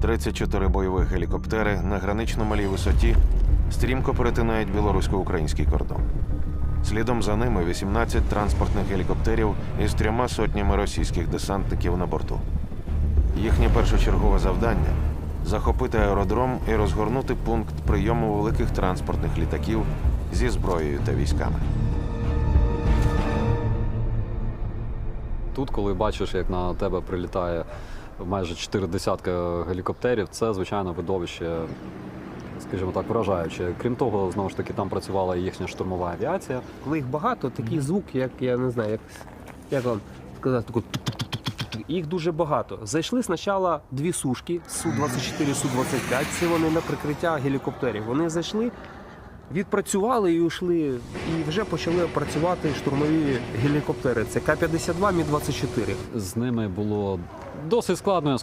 34 бойових гелікоптери на гранично малій висоті стрімко перетинають білорусько-український кордон. Слідом за ними 18 транспортних гелікоптерів із трьома сотнями російських десантників на борту. Їхнє першочергове завдання захопити аеродром і розгорнути пункт прийому великих транспортних літаків зі зброєю та військами. Тут, коли бачиш, як на тебе прилітає майже чотири десятка гелікоптерів, це звичайно видовище, скажімо так, вражаюче. Крім того, знову ж таки, там працювала і їхня штурмова авіація. Коли їх багато, такий звук, як я не знаю, як, як вам сказати, такий їх дуже багато. Зайшли спочатку дві сушки Су-24, Су-25, це вони на прикриття гелікоптерів. Вони зайшли, відпрацювали і йшли, і вже почали працювати штурмові гелікоптери. Це К-52, Мі-24. З ними було досить складно,